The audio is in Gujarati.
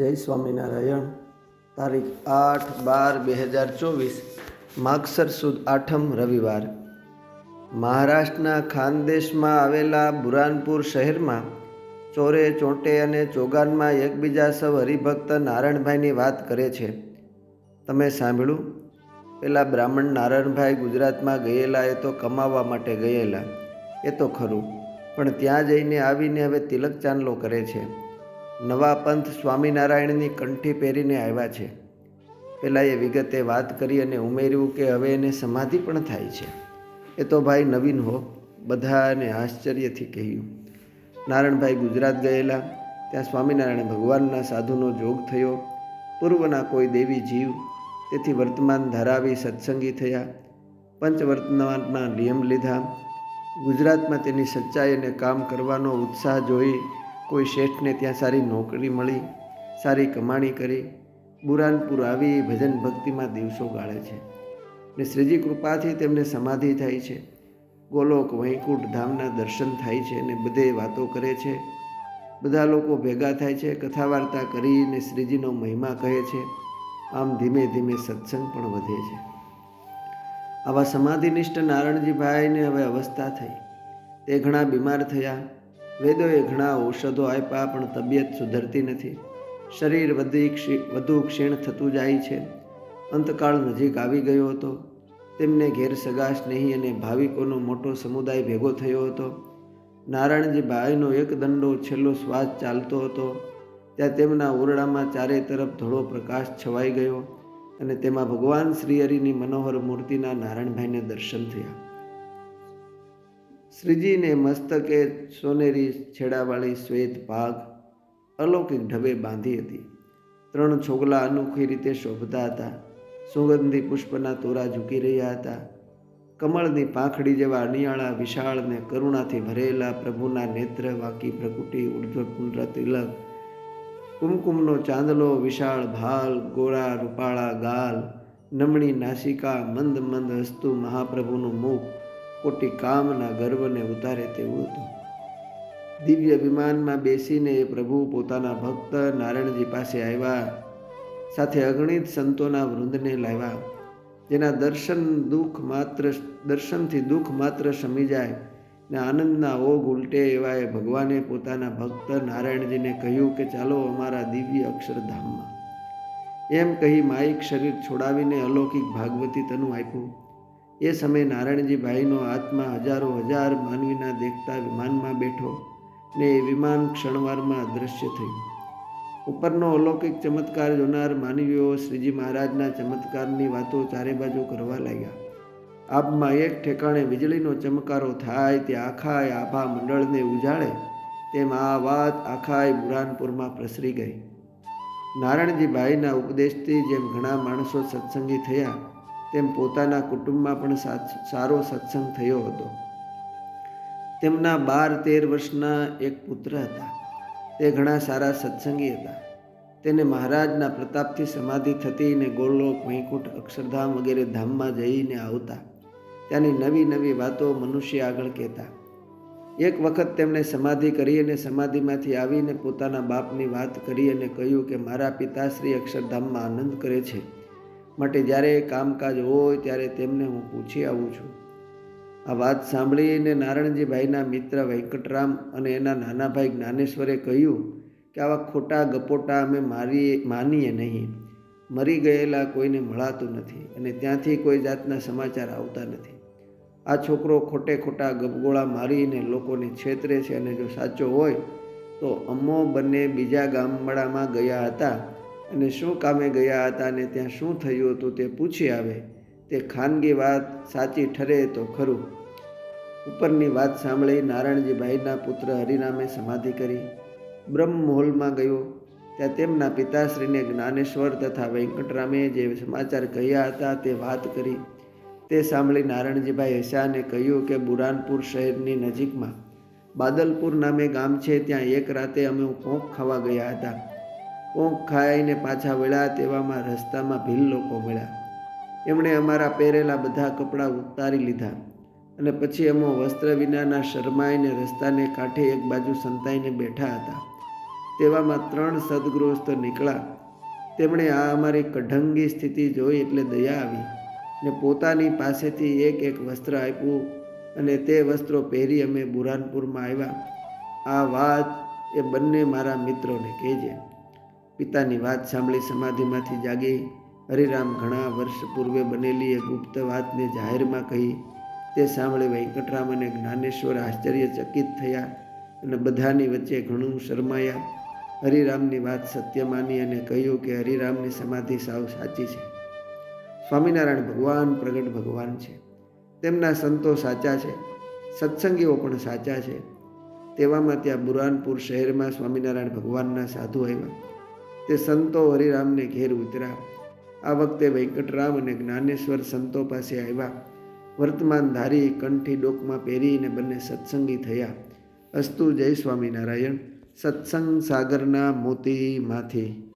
જય સ્વામિનારાયણ. તારીખ આઠ બાર બે હજાર ચોવીસ, માગસર સુદ આઠમ રવિવાર. મહારાષ્ટ્રના ખાનદેશમાં આવેલા બુરાનપુર શહેરમાં ચોરે ચોંટે અને ચોગાનમાં એકબીજા સૌ હરિભક્ત નારાયણભાઈની વાત કરે છે. તમે સાંભળ્યું? પેલા બ્રાહ્મણ નારાયણભાઈ ગુજરાતમાં ગયેલા, એ તો કમાવા માટે ગયેલા. એ તો ખરું, પણ ત્યાં જઈને આવીને હવે તિલક ચાંદલો કરે છે. નવા પંથ સ્વામિનારાયણની કંઠી પહેરીને આવ્યા છે. પહેલાં એ વિગતે વાત કરી અને ઉમેર્યું કે હવે એને સમાધિ પણ થાય છે. એ તો ભાઈ નવીન હો, બધાને આશ્ચર્યથી કહ્યું. નારાયણભાઈ ગુજરાત ગયેલા, ત્યાં સ્વામિનારાયણ ભગવાનના સાધુનો જોગ થયો. પૂર્વના કોઈ દેવી જીવ, તેથી વર્તમાન ધરાવી સત્સંગી થયા. પંચવર્તમાનના નિયમ લીધા. ગુજરાતમાં તેની સચ્ચાઈ અને કામ કરવાનો ઉત્સાહ જોઈ કોઈ શેઠને ત્યાં સારી નોકરી મળી, સારી કમાણી કરી, બુરાનપુર આવી ભજન ભક્તિમાં દિવસો ગાળે છે ને શ્રીજી કૃપાથી તેમને સમાધિ થાય છે. ગોલોક, વૈકુંઠ ધામના દર્શન થાય છે અને બધે વાતો કરે છે. બધા લોકો ભેગા થાય છે કથા વાર્તા કરીને શ્રીજીનો મહિમા કહે છે. આમ ધીમે ધીમે સત્સંગ પણ વધે છે. આવા સમાધિનિષ્ઠ નારણજીભાઈને હવે અવસ્થા થઈ. તે ઘણા બીમાર થયા. વેદોએ ઘણા ઔષધો આપ્યા, પણ તબિયત સુધરતી નથી. શરીર વધી વધુ ક્ષીણ થતું જાય છે. અંતકાળ નજીક આવી ગયો હતો. તેમને ઘેર સગા સ્નેહી અને ભાવિકોનો મોટો સમુદાય ભેગો થયો હતો. નારાયણજી ભાઈનો એક દંડો છેલ્લો શ્વાસ ચાલતો હતો. ત્યાં તેમના ઓરડામાં ચારે તરફ ધોળો પ્રકાશ છવાઈ ગયો અને તેમાં ભગવાન શ્રીહરિની મનોહર મૂર્તિના નારાયણભાઈને દર્શન થયા. શ્રીજીને મસ્તકે સોનેરી છેડાવાળી શ્વેત ભાગ, અલૌકિક ઢબે બાંધી હતી. ત્રણ છોગલા અનોખી રીતે શોભતા હતા. સુગંધી પુષ્પના તોરા ઝૂકી રહ્યા હતા. કમળની પાંખડી જેવા અનિયાળા વિશાળ ને કરુણાથી ભરેલા પ્રભુના નેત્ર, વાકી પ્રકૃતિ ઉર્ધ્વપુંડ્ર તિલક, કુમકુમનો ચાંદલો, વિશાળ ભાલ, ગોરા, રૂપાળા, ગાલ, નમણી, નાસિકા, મંદ મંદ હસતું મહાપ્રભુનું મુખ કોટી કામના ગર્વને ઉતારે તેવું હતું. દિવ્ય વિમાનમાં બેસીને એ પ્રભુ પોતાના ભક્ત નારાયણજી પાસે આવ્યા, સાથે અગણિત સંતોના વૃંદને લાવ્યા, જેના દર્શન દુઃખ માત્ર, દર્શનથી દુઃખ માત્ર શમી જાય ને આનંદના ઓગ ઉલટે એવા એ ભગવાને પોતાના ભક્ત નારાયણજીને કહ્યું કે ચાલો અમારા દિવ્ય અક્ષરધામમાં. એમ કહી માયિક શરીર છોડાવીને અલૌકિક ભાગવતી તનું આપ્યું. એ સમયે નારાયણજીભાઈનો આત્મા હજારો હજાર માનવીના દેખતા વિમાનમાં બેઠો ને એ વિમાન ક્ષણવારમાં અદૃશ્ય થયું. ઉપરનો અલૌકિક ચમત્કાર જોનાર માનવીઓ શ્રીજી મહારાજના ચમત્કારની વાતો ચારે બાજુ કરવા લાગ્યા. આબમાં એક ઠેકાણે વીજળીનો ચમકારો થાય તે આખાય આભા મંડળને ઉજાળે તેમ આ વાત આખાય બુરાનપુરમાં પ્રસરી ગઈ. નારાયણજીભાઈના ઉપદેશથી જેમ ઘણા માણસો સત્સંગી થયા તેમ પોતાના કુટુંબમાં પણ સારો સત્સંગ થયો હતો. તેમના બાર તેર વર્ષના એક પુત્ર હતા. તે ઘણા સારા સત્સંગી હતા. તેને મહારાજના પ્રતાપથી સમાધિ થતી ને ગોલોક, વૈકુંઠ, અક્ષરધામ વગેરે ધામમાં જઈને આવતા ત્યાંની નવી નવી વાતો મનુષ્ય આગળ કહેતા. એક વખત તેમણે સમાધિ કરી અને સમાધિમાંથી આવીને પોતાના બાપની વાત કરી અને કહ્યું કે મારા પિતાશ્રી અક્ષરધામમાં આનંદ કરે છે. માટે જ્યારે કામકાજ હોય ત્યારે તેમને હું પૂછી આવું છું. આ વાત સાંભળીને નારાયણજીભાઈના મિત્ર વેંકટરામ અને એના નાના ભાઈ જ્ઞાનેશ્વરે કહ્યું કે આવા ખોટા ગપોટા અમે મારીએ, માનીએ નહીં. મરી ગયેલા કોઈને મળાતું નથી અને ત્યાંથી કોઈ જાતના સમાચાર આવતા નથી. આ છોકરો ખોટે ખોટા ગપગોળા મારીને લોકોને છેતરે છે અને જો સાચો હોય તો અમ્મો બંને બીજા ગામડામાં ગયા હતા અને શું કામે ગયા હતા અને ત્યાં શું થયું હતું તે પૂછી આવે. તે ખાનગી વાત સાચી ઠરે તો ખરું. ઉપરની વાત સાંભળી નારાયણજીભાઈના પુત્ર હરિનામે સમાધિ કરી. બ્રહ્મ હોલમાં ગયો. ત્યાં તેમના પિતાશ્રીને જ્ઞાનેશ્વર તથા વેંકટરામે જે સમાચાર કહ્યા હતા તે વાત કરી. તે સાંભળી નારાયણજીભાઈ હસાને કહ્યું કે બુરાનપુર શહેરની નજીકમાં બાદલપુર નામે ગામ છે, ત્યાં એક રાતે અમે પોંખ ખાવા ગયા હતા. પોંખ ખાઈને પાછા વળ્યા તેવામાં રસ્તામાં ભીલ લોકો મળ્યા. એમણે અમારા પહેરેલા બધા કપડાં ઉતારી લીધા અને પછી અમે વસ્ત્ર વિનાના શરમાઈને રસ્તાને કાંઠે એક બાજુ સંતાઈને બેઠા હતા. તેવામાં ત્રણ સદગૃહસ્થ નીકળ્યા. તેમણે આ અમારી કઢંગી સ્થિતિ જોઈ એટલે દયા આવી ને પોતાની પાસેથી એક એક વસ્ત્ર આપ્યું અને તે વસ્ત્રો પહેરી અમે બુરાનપુરમાં આવ્યા. આ વાત એ બંને મારા મિત્રોને કહેજે. પિતાની વાત સાંભળી સમાધિમાંથી જાગી. હરિરામ ઘણા વર્ષ પૂર્વે બનેલી એ ગુપ્ત વાતને જાહેરમાં કહી, તે સાંભળી વેંકટરામ અને જ્ઞાનેશ્વર આશ્ચર્યચકિત થયા અને બધાની વચ્ચે ઘણું શરમાયા. હરિરામની વાત સત્ય માની અને કહ્યું કે હરિરામની સમાધિ સાવ સાચી છે. સ્વામિનારાયણ ભગવાન પ્રગટ ભગવાન છે. તેમના સંતો સાચા છે. સત્સંગીઓ પણ સાચા છે. તેવામાં ત્યાં બુરાનપુર શહેરમાં સ્વામિનારાયણ ભગવાનના સાધુ આવ્યા. તે સંતો હરિરામને ઘેર ઉતર્યા. આ વખતે વેંકટરામ અને જ્ઞાનેશ્વર સંતો પાસે આવ્યા. વર્તમાન ધારી કંઠી ડોકમાં પહેરીને બંને સત્સંગી થયા. અસ્તુ જય સ્વામિનારાયણ. સત્સંગ સાગરના મોતીમાંથી